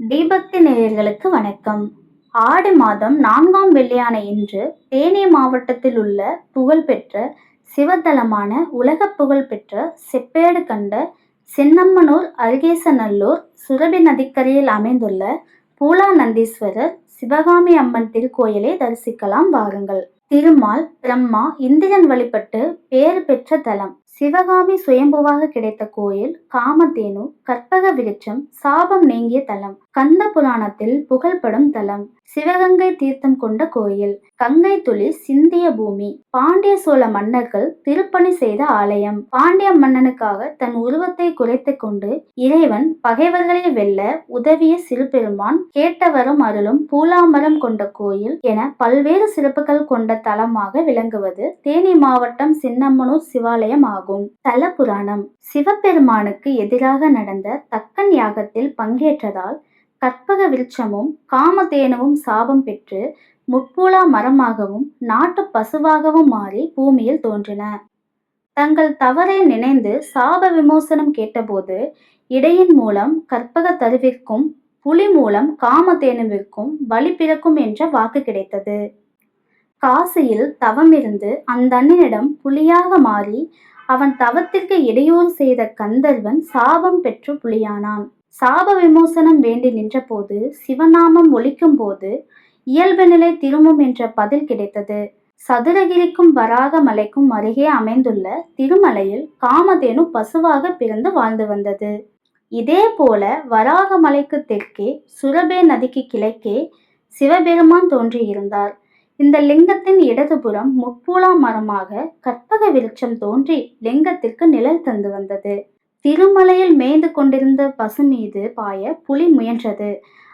தீபக்தி நேயர்களுக்கு வணக்கம். ஆடி மாதம் நான்காம் வெள்ளியான இன்று தேனி மாவட்டத்தில் உள்ள புகழ்பெற்ற சிவத்தலமான உலக புகழ்பெற்ற செப்பேடு கண்ட சின்னம்மனூர் அருகேசநல்லூர் சுரபி நதிக்கரையில் அமைந்துள்ள பூலா நந்தீஸ்வரர் சிவகாமி அம்மன் திருக்கோயிலை தரிசிக்கலாம் வாருங்கள். திருமால் பிரம்மா இந்திரன் வழிபட்டு பேறு பெற்ற தலம். சிவகாமி சுயம்புவாக கிடைத்த கோயில் காமதேனு கற்பக விருட்சம் சாபம் நீங்கிய தலம் கந்த புராணத்தில் புகழ்படும் தலம் சிவகங்கை தீர்த்தம் கொண்ட கோயில் கங்கை துளி சிந்திய பூமி பாண்டிய சோழ மன்னர்கள் திருப்பணி செய்த ஆலயம். பாண்டிய மன்னனுக்காக தன் உருவத்தை குறைத்து கொண்டு இறைவன் பகைவர்களை வெல்ல உதவிய சிறுபெருமான் கேட்டவரம் அருளும் பூலாமரம் கொண்ட கோயில் என பல்வேறு சிறப்புகள் கொண்ட தலமாக விளங்குவது தேனி மாவட்டம் சின்னம்மனூர் சிவாலயம் ஆகும். தல புராணம் சிவபெருமானுக்கு எதிராக நடந்த தக்கன் யாகத்தில் பங்கேற்றதால் கற்பக விருட்சமும் காமதேனுவும் சாபம் பெற்று முட்பூலா மரமாகவும் நாட்டு பசுவாகவும் மாறி பூமியில் தோன்றின. தங்கள் தவறை நினைந்து சாப விமோசனம் கேட்டபோது இடையின் மூலம் கற்பக தருவிற்கும் புலி மூலம் காமதேனுவிற்கும் வழி பிறக்கும் என்ற வாக்கு கிடைத்தது. காசியில் தவமிருந்து அந்தண்ணனிடம் புலியாக மாறி அவன் தவத்திற்கு இடையூறு செய்த கந்தர்வன் சாபம் பெற்று புலியானான். சாப விமோசனம் வேண்டி நின்றபோது சிவநாமம் ஒலிக்கும் போது இயல்பு நிலை திரும்பும் என்ற பதில் கிடைத்தது. சதுரகிரிக்கும் வராக மலைக்கும் அருகே அமைந்துள்ள திருமலையில் காமதேனு பசுவாக பிறந்து வாழ்ந்து வந்தது. இதே போல வராக மலைக்கு தெற்கே சுரபே நதிக்கு கிழக்கே சிவபெருமான் தோன்றியிருந்தார். இந்த லிங்கத்தின் இடதுபுறம் முப்பூலா மரமாக கற்பக விருட்சம் தோன்றி லிங்கத்திற்கு நிழல் தந்து வந்தது. திருமலையில் மேய்ந்து கொண்டிருந்த பசு மீது பாய புலி முயன்றது.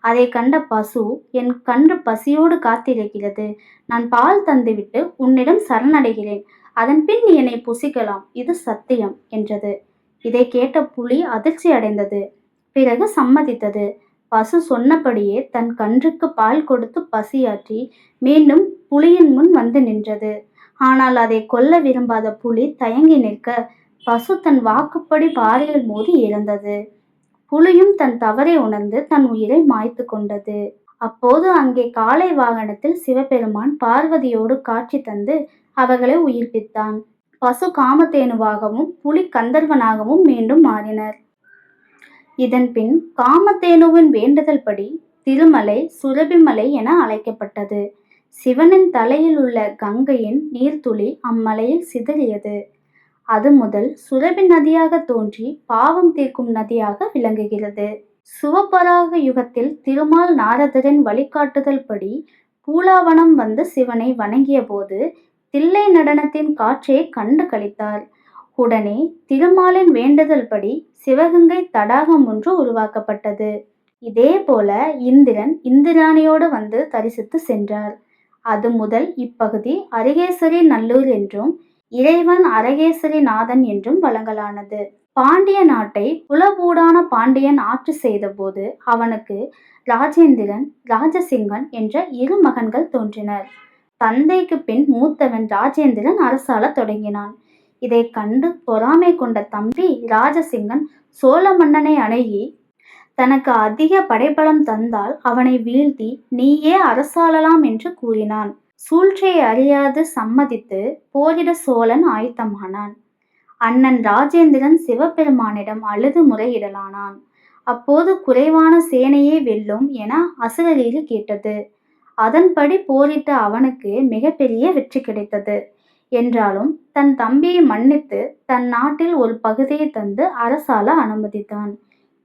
அதை கண்ட பசு என் கன்று பசியோடு காத்திருக்கிறது. நான் பால் தந்துவிட்டு உன்னிடம் சரணடைகிறேன். அதன் பின் நீ என்னை புசிக்கலாம். இது சத்தியம் என்றது. இதை கேட்ட புலி அதிர்ச்சி அடைந்தது. பிறகு சம்மதித்தது. பசு சொன்னபடியே தன் கன்றுக்கு பால் கொடுத்து பசியாற்றி மீண்டும் புலியின் முன் வந்து நின்றது. ஆனால் அதை கொல்ல விரும்பாத புலி தயங்கி நிற்க பசு தன் வாக்குப்படி பாறையில் மோதி இறந்தது புலியும் தன் தவறை உணர்ந்து தன் உயிரை மாய்த்து கொண்டது. அப்போது அங்கே காலை வாகனத்தில் சிவபெருமான் பார்வதியோடு காட்சி தந்து அவர்களை உயிர்ப்பித்தான். பசு காமதேனுவாகவும் புலி கந்தர்வனாகவும் மீண்டும் மாறினர். இதன் பின் காமதேனுவின் வேண்டுதல் படி திருமலை சுரபிமலை என அழைக்கப்பட்டது. சிவனின் தலையில் உள்ள கங்கையின் நீர்த்துளி அம்மலையில் சிதறியது. அது முதல் சுரபி நதியாக தோன்றி பாவம் தீர்க்கும் நதியாக விளங்குகிறது. சுவபராக யுகத்தில் திருமால் நாரதரின் வழிகாட்டுதல் படி பூலாவனம் வந்து சிவனை வணங்கிய போது தில்லை நடனத்தின் காட்சியை கண்டு கழித்தார் உடனே திருமாலின் வேண்டுதல் படி சிவகங்கை தடாகம் ஒன்று உருவாக்கப்பட்டது. இதே போல இந்திரன் இந்திராணியோடு வந்து தரிசித்து சென்றார். அது முதல் இப்பகுதி அரகேஸ்வரி நல்லூர் என்றும் இறைவன் அரகேசரி நாதன் என்றும் வழங்கலானது. பாண்டிய நாட்டை புலபூடான பாண்டியன் ஆட்சி செய்தபோது அவனுக்கு ராஜேந்திரன் ராஜசிங்கன் என்ற இரு மகன்கள் தோன்றினர். தந்தைக்கு பின் மூத்தவன் ராஜேந்திரன் அரசால தொடங்கினான். இதை கண்டு பொறாமை கொண்ட தம்பி ராஜசிங்கன் சோழ மன்னனை அணுகி தனக்கு அதிக படைபலம் தந்தால் அவனை வீழ்த்தி நீயே அரசாளலாம் என்று கூறினான். சூழ்ச்சியை அறியாது சம்மதித்து போரிட சோழன் ஆயத்தமானான். அண்ணன் ராஜேந்திரன் சிவபெருமானிடம் அழுது முறையிடலானான். அப்போது குறைவான சேனையே வெல்லும் என அசுரரீரி கேட்டது. அதன்படி போரிட்ட அவனுக்கு மிகப்பெரிய வெற்றி கிடைத்தது. என்றாலும் தன் தம்பியை மன்னித்து தன் நாட்டில் ஒரு பகுதியை தந்து அரசால அனுமதித்தான்.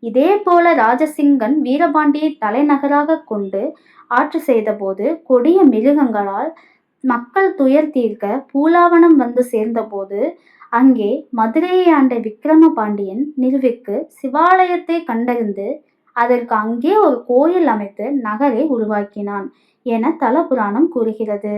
இதே போல ராஜசிங்கன் வீரபாண்டியை தலைநகராக கொண்டு ஆட்சி செய்தபோது கொடிய மிருகங்களால் மக்கள் துயர் தீர்க்க பூலாவனம் வந்து சேர்ந்தபோது அங்கே மதுரையை ஆண்ட விக்ரம பாண்டியன் நிறுவிக்கு சிவாலயத்தை கண்டறிந்து அதற்கு அங்கே ஒரு கோயில் அமைத்து நகரை உருவாக்கினான் என தல புராணம் கூறுகிறது.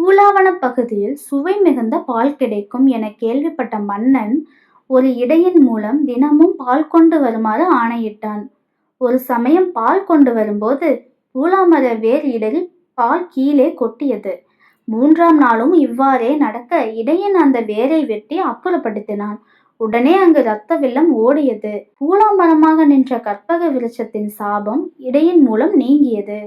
பூலாவன பகுதியில் சுவை மிகுந்த பால் கிடைக்கும் என கேள்விப்பட்ட மன்னன் ஒரு இடையின் மூலம் தினமும் பால் கொண்டு வருமாறு ஆணையிட்டான். ஒரு சமயம் பால் கொண்டு வரும்போது பூலாமர வேர் இடரில் பால் கீழே கொட்டியது. மூன்றாம் நாளும் இவ்வாறே நடக்க இடையன் அந்த வேரை வெட்டி அப்புறப்படுத்தினான். உடனே அங்கு இரத்த வெள்ளம் ஓடியது. பூலாமரமாக நின்ற கற்பக விருட்சத்தின் சாபம் இடையின் மூலம் நீங்கியது.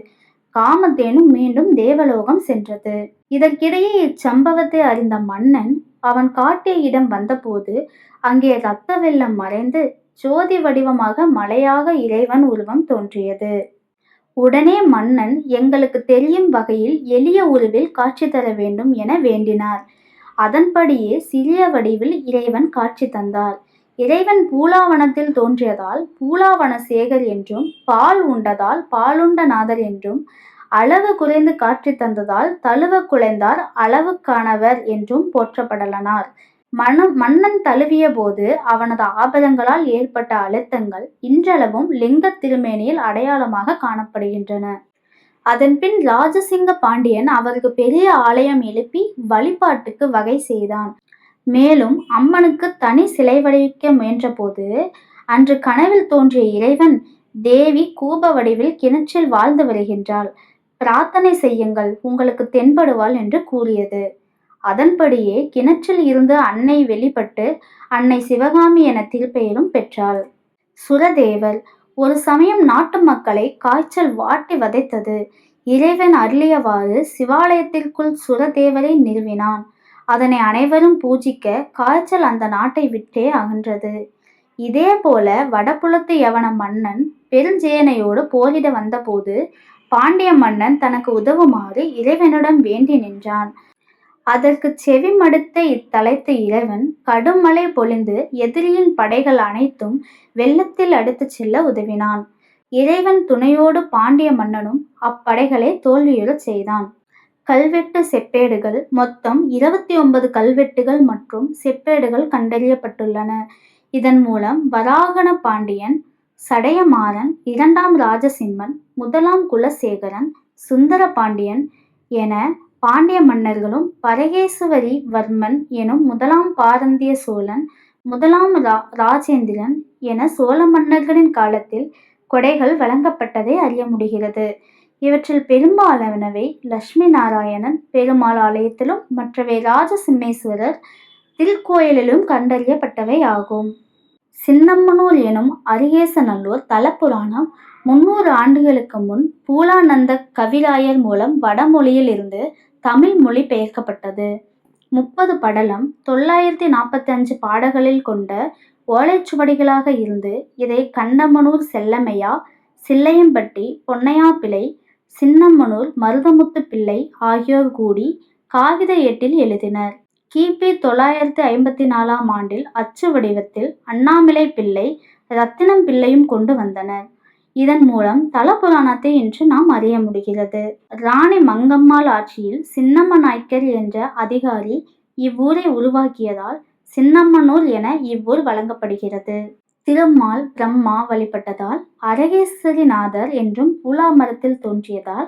காமதேனு மீண்டும் தேவலோகம் சென்றது. இதற்கிடையே இச்சம்பவத்தை அறிந்த மன்னன் அவன் காட்டிய இடம் வந்தபோது அங்கே இரத்த வெள்ளம் மறைந்து ஜோதி வடிவமாக மலையாக இறைவன் உருவம் தோன்றியது. உடனே மன்னன் எங்களுக்கு தெரியும் வகையில் எளிய உருவில் காட்சி தர வேண்டும் என வேண்டினார். அதன்படியே சிறிய வடிவில் இறைவன் காட்சி தந்தார். இறைவன் பூலாவனத்தில் தோன்றியதால் பூலாவன சேகர் என்றும் பால் உண்டதால் பாலுண்ட நாதர் என்றும் அளவு குறைந்து காட்சி தந்ததால் தழுவ குலைந்தார் அளவுக்கானவர் என்றும் போற்றப்படலனார். மனம் மன்னன் தழுவிய போது அவனது ஆபதங்களால் ஏற்பட்ட அழுத்தங்கள் இன்றளவும் லிங்க திருமேனியில் அடையாளமாக காணப்படுகின்றன. அதன்பின் ராஜசிங்க பாண்டியன் அவருக்கு பெரிய ஆலயம் எழுப்பி வழிபாட்டுக்கு வகை செய்தான். மேலும் அம்மனுக்கு தனி சிலை வடிவிக்க முயன்றபோது அன்று கனவில் தோன்றிய இறைவன் தேவி கூப வடிவில் கிணற்றில் வாழ்ந்து வருகின்றாள். பிரார்த்தனை செய்யுங்கள் உங்களுக்கு தென்படுவாள் என்று கூறியது. அதன்படியே கிணற்றில் இருந்து அன்னை வெளிப்பட்டு அன்னை சிவகாமி என திருப்பெயரும் பெற்றாள். சுரதேவர் ஒரு சமயம் நாட்டு மக்களை காய்ச்சல் வாட்டி வதைத்தது. இறைவன் அருளியவாறு சிவாலயத்திற்குள் சுரதேவரை நிறுவினான். அதனை அனைவரும் பூஜிக்க காய்ச்சல் அந்த நாட்டை விட்டே அகன்றது. இதே போல வடபுலத்து யவன மன்னன் பெருஞ்சேனையோடு போரிட வந்தபோது பாண்டிய மன்னன் தனக்கு உதவுமாறு இறைவனிடம் வேண்டி நின்றான். அதற்கு செவி மடுத்த இத்தலைத்து இறைவன் கடும் மழை பொழிந்து எதிரியின் படைகள் அனைத்தும் வெள்ளத்தில் அடுத்துச் செல்ல உதவினான். இறைவன் துணையோடு பாண்டிய மன்னனும் அப்படைகளை தோல்வியுறச் செய்தான். கல்வெட்டு செப்பேடுகள் மொத்தம் இருபத்தி ஒன்பது கல்வெட்டுகள் மற்றும் செப்பேடுகள் கண்டறியப்பட்டுள்ளன. இதன் மூலம் வராகன பாண்டியன் சடையமாறன் இரண்டாம் ராஜசிம்மன் முதலாம் குலசேகரன் சுந்தர பாண்டியன் என பாண்டிய மன்னர்களும் பரகேசுவரி வர்மன் எனும் முதலாம் பாரந்திய சோழன் முதலாம் ரா ராஜேந்திரன் என சோழ மன்னர்களின் காலத்தில் கொடைகள் வழங்கப்பட்டதை அறிய முடிகிறது. இவற்றில் பெரும்பாலானவை லட்சுமி நாராயணன் பெருமாள் ஆலயத்திலும் மற்றவை ராஜசிம்மேஸ்வரர் திருக்கோயிலிலும் கண்டறியப்பட்டவை ஆகும். சின்னம்மனூர் எனும் அரியேசநல்லூர் தலப்புராணம் முன்னூறு ஆண்டுகளுக்கு முன் பூலானந்த கவிராயர் மூலம் வடமொழியில் இருந்து தமிழ் மொழி பெயர்க்கப்பட்டது. முப்பது படலம் தொள்ளாயிரத்தி நாற்பத்தஞ்சு பாடல்களில் கொண்ட ஓலைச்சுவடிகளாக இருந்து இதை கண்டமனூர் செல்லமையா சில்லையம்பட்டி பொன்னையா சின்னம்மனூர் மருதமுத்து பிள்ளை ஆகியோர் கூடி காகித ஏட்டில் எழுதினர். கிபி தொள்ளாயிரத்தி ஐம்பத்தி நாலாம் ஆண்டில் அச்சு வடிவத்தில் அண்ணாமலை பிள்ளை ரத்தினம் பிள்ளையும் கொண்டு வந்தனர். இதன் மூலம் தல புராணத்தை இன்று நாம் அறிய முடிகிறது. ராணி மங்கம்மாள் ஆட்சியில் சின்னம்ம நாய்க்கர் என்ற அதிகாரி இவ்வூரை உருவாக்கியதால் சின்னம்மனூர் என இவ்வூர் வழங்கப்படுகிறது. திருமால் பிரம்மா வழிபட்டதால் அரகேஸ்வரிநாதர் என்றும் பூலா மரத்தில் தோன்றியதால்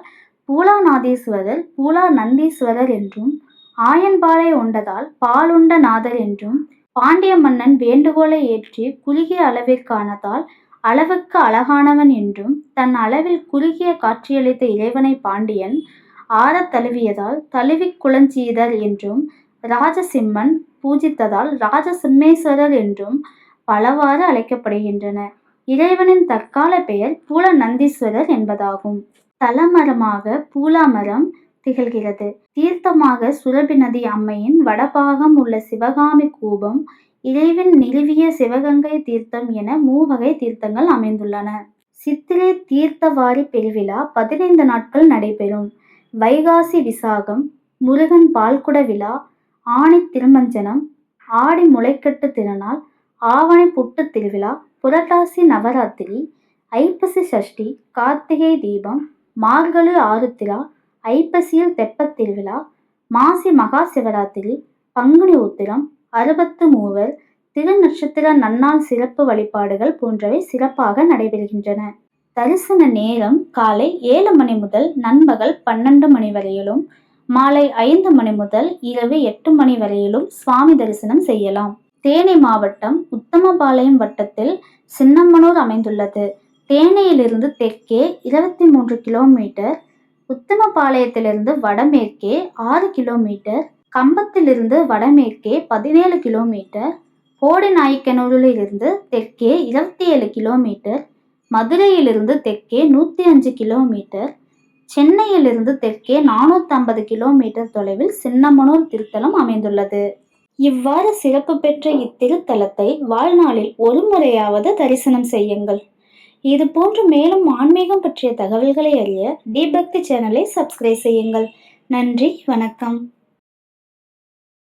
பூலாநாதீஸ்வரர் பூலா நந்தீஸ்வரர் என்றும் ஆயன்பாலை உண்டதால் பாலுண்ட நாதர் என்றும் பாண்டிய மன்னன் வேண்டுகோளை ஏற்றி குறுகிய அளவிற்கானதால் அளவுக்கு அழகானவன் என்றும் தன் அளவில் குறுகிய காட்சியளித்த இறைவனை பாண்டியன் ஆறத் தழுவியதால் தழுவிக் குளஞ்சீதர் என்றும் ராஜசிம்மன் பூஜித்ததால் ராஜசிம்மேஸ்வரர் என்றும் பலவாறு அழைக்கப்படுகின்றன. இறைவனின் தற்கால பெயர் பூல நந்தீஸ்வரர் என்பதாகும். தலமரமாக பூலாமரம் திகழ்கிறது. தீர்த்தமாக சுரபி நதி அம்மையின் வடபாகம் உள்ள சிவகாமி கூபம் இறைவன் நிறுவிய சிவகங்கை தீர்த்தம் என மூவகை தீர்த்தங்கள் அமைந்துள்ளன. சித்திரை தீர்த்தவாரி பெருவிழா பதினைந்து நாட்கள் நடைபெறும். வைகாசி விசாகம் முருகன் பால்குட விழா ஆணி திருமஞ்சனம் ஆடி முளைக்கட்டு திருநாள் ஆவணி புட்டு திருவிழா புரட்டாசி நவராத்திரி ஐப்பசி சஷ்டி கார்த்திகை தீபம் மார்கழி ஆருத்திரா ஐப்பசியில் தெப்பத் திருவிழா மாசி மகா சிவராத்திரி பங்குனி உத்திரம் அறுபத்து மூவர் திருநட்சத்திர நன்னாள் சிறப்பு வழிபாடுகள் போன்றவை சிறப்பாக நடைபெறுகின்றன. தரிசன நேரம் காலை ஏழு மணி முதல் நண்பகல் பன்னெண்டு மணி வரையிலும் மாலை ஐந்து மணி முதல் இரவு எட்டு மணி வரையிலும் சுவாமி தரிசனம் செய்யலாம். தேனி மாவட்டம் உத்தமபாளையம் வட்டத்தில் சின்னம்மனூர் அமைந்துள்ளது. தேனியிலிருந்து தெற்கே இருபத்தி மூன்று கிலோமீட்டர் உத்தமபாளையத்திலிருந்து வடமேற்கே ஆறு கிலோமீட்டர் கம்பத்திலிருந்து வடமேற்கே பதினேழு கிலோமீட்டர் போடிநாயக்கனூரிலிருந்து தெற்கே இருபத்தி ஏழு கிலோமீட்டர் மதுரையிலிருந்து தெற்கே நூற்றி அஞ்சு கிலோமீட்டர் சென்னையிலிருந்து தெற்கே நானூற்றம்பது கிலோமீட்டர் தொலைவில் சின்னமனூர் திருத்தலம் அமைந்துள்ளது. இவ்வாறு சிறப்பு பெற்ற இத்திருத்தலத்தை வாழ்நாளில் ஒரு முறையாவது தரிசனம் செய்யுங்கள். இது போன்று மேலும் ஆன்மீகம் பற்றிய தகவல்களை அறிய தீபக்தி சேனலை சப்ஸ்கிரைப் செய்யுங்கள். நன்றி வணக்கம்.